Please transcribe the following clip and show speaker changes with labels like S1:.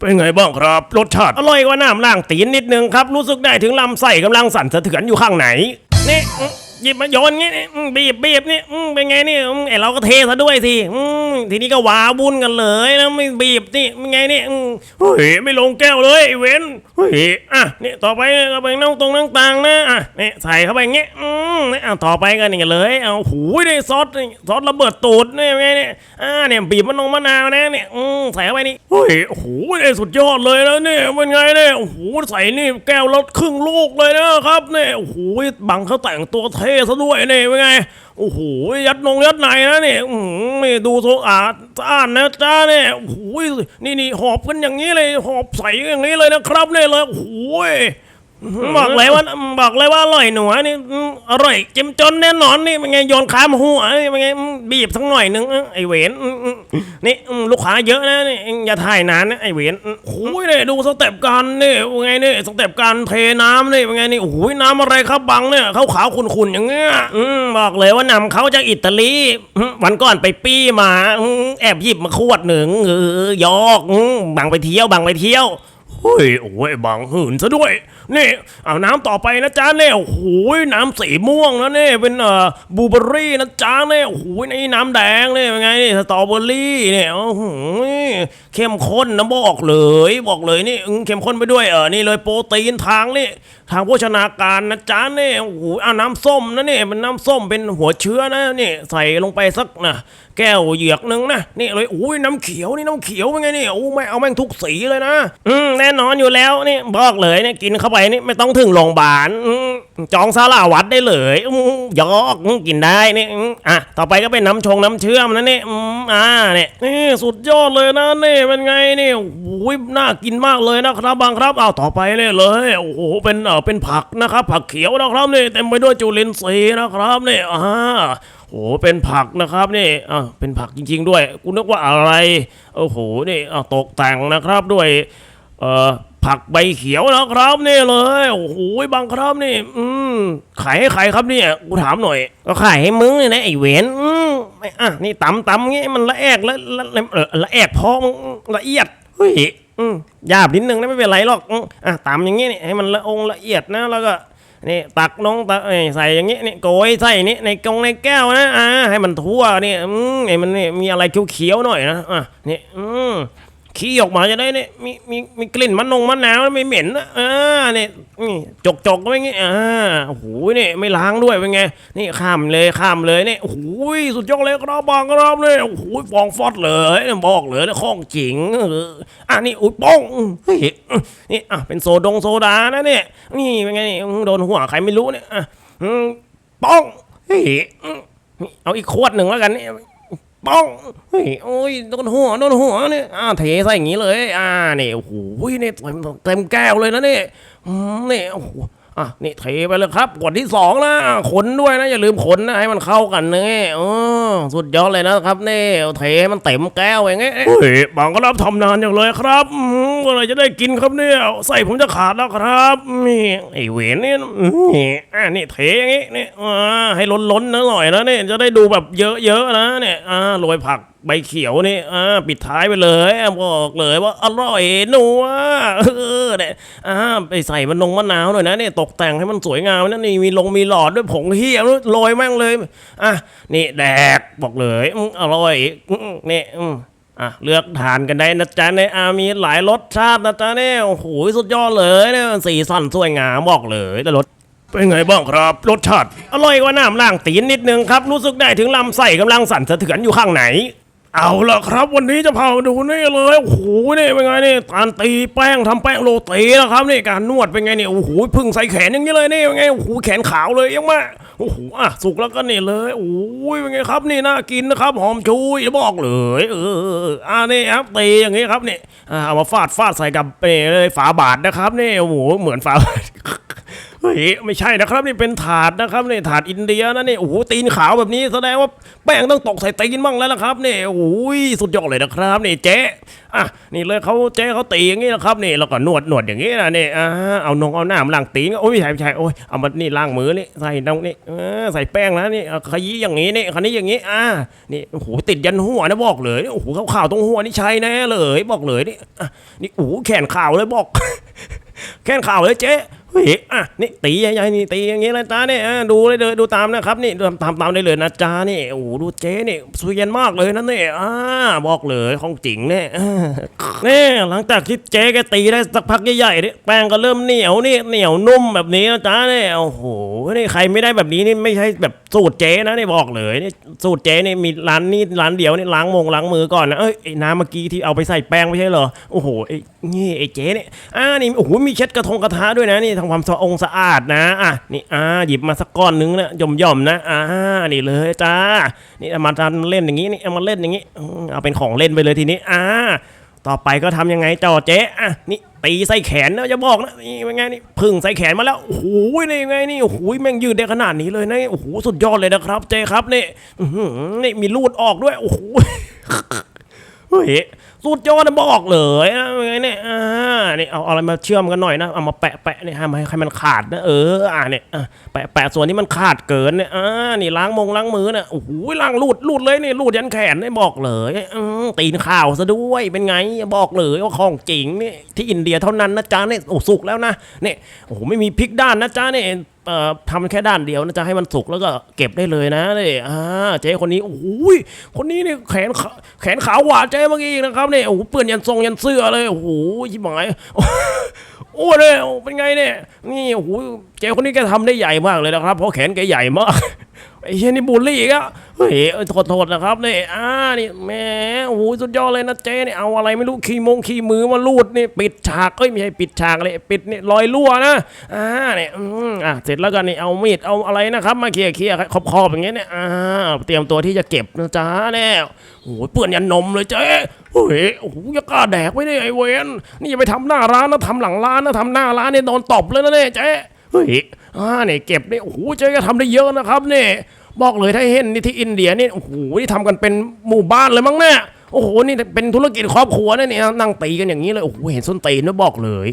S1: เป็นไงบ้างครับ รสชาติอร่อยกว่าน้ำล่างตีนนิดนึงครับ รู้สึกได้ถึงลำไส้กำลังสั่นสะเทือนอยู่ข้างไหน นี่อืมหยิบมาโยนงี้นี่อืมบีบบีบนี่อืมเป็นไงนี่อืมไอเราก็เทซะด้วยสิอืมทีนี้ก็ว้าบุญกันเลยนะไม่บีบนี่เป็นไงนี่อืมเฮ้ยไม่ลงแก้วเลยไอเว้นเฮ้ยอะนี่ต่อไปก็ไปนั่งตรงนั่งตังนะอะนี่ใส่เข้าไปอย่างเงี้ยอืมนี่อะต่อไปกันอย่างเงี้ยเลย เอาหูยนี่ซอสซอสระเบิดตูดนี่เป็นไงเนี่ยอ่าเนี่ยบีบมะนงมะนาวนะเนี่ยอืมใส่เข้าไปนี่เฮ้ยโอ้โหนี่สุดยอดเลยนะเนี่ยเป็นไงเนี่ยโอ้โหใส่นี่แก้วละครึ่งลูกเลยนะครับเนี่ยโอ้โหบังเขาแต่งตัวเท่ซะด้วยเนี่ยเป็นไงโอ้โหยัดนงยัดในนะเนี่ยอืมนี่ดูโซอาด ต้านนะจ้าเนี่ยโอ้ยนี่นี่หอบกันอย่างนี้เลย หอบใส่อย่างนี้เลยนะครับเนี่ยเลยโอ้ย บอกเลยว่าบอกเลยว่าอร่อยหนูนี่อร่อยเจ้มจนแน่นอนนี่เป็นไงโยนขามหัวนี่เป็นไงบีบสักหน่อยหนึงเออไอเวนนี่ลูกค้าเยอะนะนี่อย่าถ่ายนานนะไอเวนอืมโอ้ยเนี่ยดูสเต็ปการนี่เป็นไงนี่สเต็ปการเทน้ำนี่เป็นไงนี่โอ้ยน้ำอะไรครับบังเนี่ยขาวขาวๆขุ่นๆอย่างเงี้ยบอกเลยว่านำเขาจากอิตาลีวันก่อนไปปี้มาแอบหยิบมาขวดหนึ่งเออยอกบังไปเที่ยวบังไปเที่ยวเฮ้ยโอ้ยบังหืนซะด้วย นี่เอาน้ำต่อไปนะจ๊ะเนี่ยโอ้โหน้ำสีม่วงนะเนี่ยเป็นเอ่อบูเบอรี่นะจ๊ะเนี่ยโอ้โหนี่น้ำแดงเนี่ยเป็นไงนี่สตรอเบอรี่เนี่ยโอ้โหเข้มข้นนะบอกเลย บอกเลยนี่เข้มข้นไปด้วยเออนี่เลยโปรตีนทางนี่ทางโภชนาการนะจ๊ะเนี่ยโอ้โหอ่าน้ำส้มนะเนี่ยเป็นน้ำส้มเป็นหัวเชื้อนะนี่ใส่ลงไปสักนะแก้วเหยือกหนึงนะนี่เลยโอ้ยน้ำเขียวนี่น้ำเขียวเป็นไงนี่โอ้ไม่เอาแม่งทุกสีเลยนะ อืมแน่นอนอยู่แล้วนี่บอกเลยเนี่ยกินเข้าไปนี่ไม่ต้องถึงโรงพยาบาลจองซาลาวัดได้เลยยอกกินได้นี่อะต่อไปก็เป็นน้ำชงน้ำเชื่อมนะนี่อ่าเนี่ยนี่สุดยอดเลยนะนี่เป็นไงนี่โอ้ยน่ากินมากเลยนะครับบางครับเอาต่อไปเนี่ยเลยโอ้โหเป็นเออเป็นผักนะครับ ผักเขียวนะครับนี่เต็มไปด้วยจุลินทรีย์นะครับนี่อ่าโอ้โหเป็นผักนะครับนี่อ่าเป็นผักจริง ๆ ด้วยกูนึกว่าอะไรโอ้โหนี่อ่าตกแต่งนะครับด้วยเอ่อ ผักใบเขียวนะครับนี่เลยโอ้โหบางครับนี่ อืมขายให้ใครครับเนี่ยกูถามหน่อย ก็ขายให้มึงเลยนะไอ้เวนอืมไม่อะนี่ตำตำงี้มันละแอกละละละเออละแอกพอมึงละเอียดเฮ้ยอืมหยาบนิดนึงนะไม่เป็นไรหรอกอะตำอย่างงี้นี่ให้มันละองละเอียดนะแล้วก็นี่ตักน้องตักใส่อย่างงี้นี่โกยใส่นี่ในกงในแก้วนะอ่าให้มันทั่วนี่อืมไอ้มันนี่มีอะไรเขียวๆหน่อยนะอะนี่อืม ขี้ออกมาจะได้นี่มีมีมีกลิ่นมะนงมะนาวไม่เหม็นนะอ่านี่นี่จกจกๆไว้งี้อ่าโอ้โหนี่ยไม่ล้างด้วยเป็นไงนี่ข้ามเลยข้ามเลยเนี่โอ้โหสุดยอดเลยครับบางครับเลยโอ้โหฟองฟอดเลยบอกเลยนะข้องจริงอะนี่อุ้ยป้องเฮ้ยนี่อะเป็นโซดงโซดานะเนี่ยนี่เป็นไงโดนหัวใครไม่รู้เนี่ยอะป้องเฮ้ยอืมเอาอีกขวดหนึ่งแล้วกันเนี่ย ป้องเฮ้ยโอ้ยโดนหัวโดนหัวเนี่ยอ่าเทใส่อย่างนี้เลย อ่านี่โอ้โหนี่เต็มเต็มแก้วเลยนะเนี่อืมนี่โอ้โห อะนี่เทไปเลยครับขวดที่สองนะขนด้วยนะอย่าลืมขนนะให้มันเข้ากันนี่เออสุดยอดเลยนะครับนี่เทให้มันเต็มแก้วอย่างเงี้ยเฮ้ยบางก็รับทำนานอย่างเลยครับอืมเมื่อไหรจะได้กินครับเนี่ยใส่ผมจะขาดแล้วครับนี่ไอเวนนี่นี่อ่านี่เทอย่างงี้นี่อ่าให้ล้นๆนะหน่อยนะเนี่ยจะได้ดูแบบเยอะๆนะเนี่ยอ่าโรยผัก ใบเขียวนี่อ่าปิดท้ายไปเลยบอกเลยว่าอร่อยนัวเออเนี่ยอ่าไปใส่มันนงมะนาวหน่อยนะเนี่ยตกแต่งให้มันสวยงามนะนี่มีลงมีหลอดด้วยผงเฮียโรยแม่งเลยอะนี่แดกบอกเลยอร่อยนี่อืมอะเลือกทานกันได้นะจ๊ะเนี่ยอ่ามีหลายรสชาตินะจ๊ะเนี่ยโอ้โหสุดยอดเลยเนี่ยสีสันสวยงามบอกเลยแต่รสเป็นไงบ้างครับ รสชาติอร่อยกว่าน้ำล่างตีนนิดนึงครับ รู้สึกได้ถึงลำไส้กำลังสั่นสะเทือนอยู่ข้างไหน เอาละครับวันนี้จะพามาดูนี่เลยโอ้โหนี่เป็นไงนี่การตีแป้งทำแป้งโรตีนะครับนี่การนวดเป็นไงนี่โอ้โหพึ่งใส่แขนอย่างนี้เลยนี่เป็นไงโอ้โหแขนขาวเลยยังมาโอ้โหอะสุกแล้วก็นี่เลยโอ้ยเป็นไงครับนี่น่ากินนะครับหอมชุยบอกเลยเอออ่านี่ครับตีอย่างนี้ครับนี่เอามาฟาดฟาดใส่กับนี่เลยฝาบาทนะครับนี่โอ้โหเหมือนฝาบาท เฮ้ยไม่ใช่นะครับนี่เป็นถาดนะครับนี่ถาดอินเดียนะนี่โอ้โหตีนขาวแบบนี้แสดงว่าแป้งต้องตกใส่ตีนบ้างแล้วล่ะครับนี่โอ้ยสุดยอดเลยนะครับนี่เจ๊อะนี่เลยเขาเจ๊เขาตีอย่างนี้นะครับนี่แล้วก็นวดนวดอย่างนี้นะนี่อ่าเอานงเอาหน้ามาล้างตีนโอ้ยไม่ใช่ไม่ใช่โอ้ยเอามานี่ล้างมือนี่ใส่ตรงนี่เออใส่แป้งนะนี่ขยี้อย่างนี้นี่คันนี้อย่างนี้อ่านี่โอ้โหติดยันหัวนะบอกเลยโอ้โหข่าวตรงหัวนี่ใช่แน่เลย บอกเลยนี่นี่โอ้โหแขนข่าวเลยบอกแค่ข่าวเลยเจ๊ เฮ้ยอะนี่ตีใหญ่ๆนี่ตีอย่างงี้นะจ๊ะเนี่ยอะดูเลยเดินดูตามนะครับนี่ตามตามได้เลยนะจ๊ะนี่โอ้โหดูเจ๊นี่สวยเย็นมากเลยนะเนี่ยอ่าบอกเลยของจริงเนี่ยนี่หลังจากที่เจ๊แกตีได้สักพักใหญ่ๆเนี่ยแป้งก็เริ่มเหนียวนี่เหนียวนุ่มแบบนี้นะจ๊ะเนี่ยโอ้โหนี่ใครไม่ได้แบบนี้นี่ไม่ใช่แบบสูตรเจ๊นะนี่บอกเลยนี่สูตรเจ๊นี่มีร้านนี้ร้านเดียวนี่ล้างมงล้างมือก่อนนะเอ้ยไอ้น้ำเมื่อกี้ที่เอาไปใส่แป้งไม่ใช่เหรอโอ้โหไอ้นี่ไอ้เจ๊เนี่ยอ่านี่โอ้โหมีเช็ดกระทงกระทะด้วยนะนี่ทำความสะองสะอาดนะอะนี่อ่าหยิบมาสักก้อนนึงนะย่อมย่อมนะอ่านี่เลยจ้านี่เอามาทำเล่นอย่างนี้นี่เอามาเล่นอย่างนี้เอาเป็นของเล่นไปเลยทีนี้อ่าต่อไปก็ทำยังไงต่อเจ๊อะนี่ตีใส่แขนนะจะบอกนะนี่เป็นไงนี่พึ่งใส่แขนมาแล้วโอ้โหนี่ไงนี่โอ้โหแม่งยืดได้ขนาดนี้เลยนะโอ้โหสุดยอดเลยนะครับ เจ๊ครับนี่นี่มีลูดออกด้วยโอ้โห เฮ้ยสุดยอดนะบอกเลยนะไงเนี่ยอ่านี่เอาอะไรมาเชื่อมกันหน่อยนะเอามาแปะแปะเนี่ยให้ให้มันขาดนะเอออ่าเนี่ยแปะแปะส่วนที่มันขาดเกินเนี่ยอ่านี่ล้างมงล้างมือเนี่ยโอ้โหล้างรูดรูดเลยนี่รูดยันแขนนี่บอกเลยตีนข่าวซะด้วยเป็นไงบอกเลยว่าของจริงนี่ที่อินเดียเท่านั้นนะจ๊ะเนี่ยโอ้สุกแล้วนะเนี่ยโอ้โหไม่มีพลิกด้านนะจ๊ะเนี่ย ทำแค่ด้านเดียวนะจะให้มันสุกแล้วก็เก็บได้เลยนะเนี่อ่าเจ๊คนนี้โอ้ยคนนี้เนี่ยแขนขแขนขาวหวานเจ๊เมื่อกี้อีกนะครับเนี่ยโอ้โหเปื้อนยันทรงยันเสื้อเลยโอ้โหชิบหายโอ้เนี่ยเป็นไงเนี่ยนี่โอ้โหเจ๊คนนี้แกทำได้ใหญ่มากเลยนะครับ เพราะแขนแกใหญ่มาก ไอ้เช่นนี่บูลลี่อีกอะเฮ้ยเอ้โทษโทษนะครับนี่อ่านี่แหมโอ้โหสุดยอดเลยนะเจ๊เนี่ยเอาอะไรไม่รู้ขี้มงขี้มือมาลูดนี่ปิดฉากเอ้ยไม่ใช่ปิดฉากเลยปิดนี่รอยรั่วนะอ่าเนี่ยอืมอะเสร็จแล้วก็นี่เอามีดเอาอะไรนะครับมาเขี่ยเขี่ยขอบขอบๆอย่างเงี้ยเนี่ยอ่าเตรียมตัวที่จะเก็บนะจ๊ะเนี่ยโอ้โหเปื้อนยันนมเลยเจ๊เฮ้ยโอ้โหจะกล้าแดกไว้ได้ไอ้เวนนี่อย่าไปทำหน้าร้านนะทำหลังร้านนะทำหน้าร้านเนี่ยโดนตบเลยนะเนี่ยเจ๊ เฮ้ยอ่าเนี่ยเก็บนี่โอ้โหเจ๊ก็ทำได้เยอะนะครับเนี่ยบอกเลยถ้าเห็นนี่ที่อินเดียนี่โอ้โหนี่ทำกันเป็นหมู่บ้านเลยมั้งเนี่ยโอ้โหนี่เป็นธุรกิจครอบครัวนะเนี่ยนั่งตีกันอย่างนี้เลยโอ้โหเห็นส้นตีนนะบอกเลย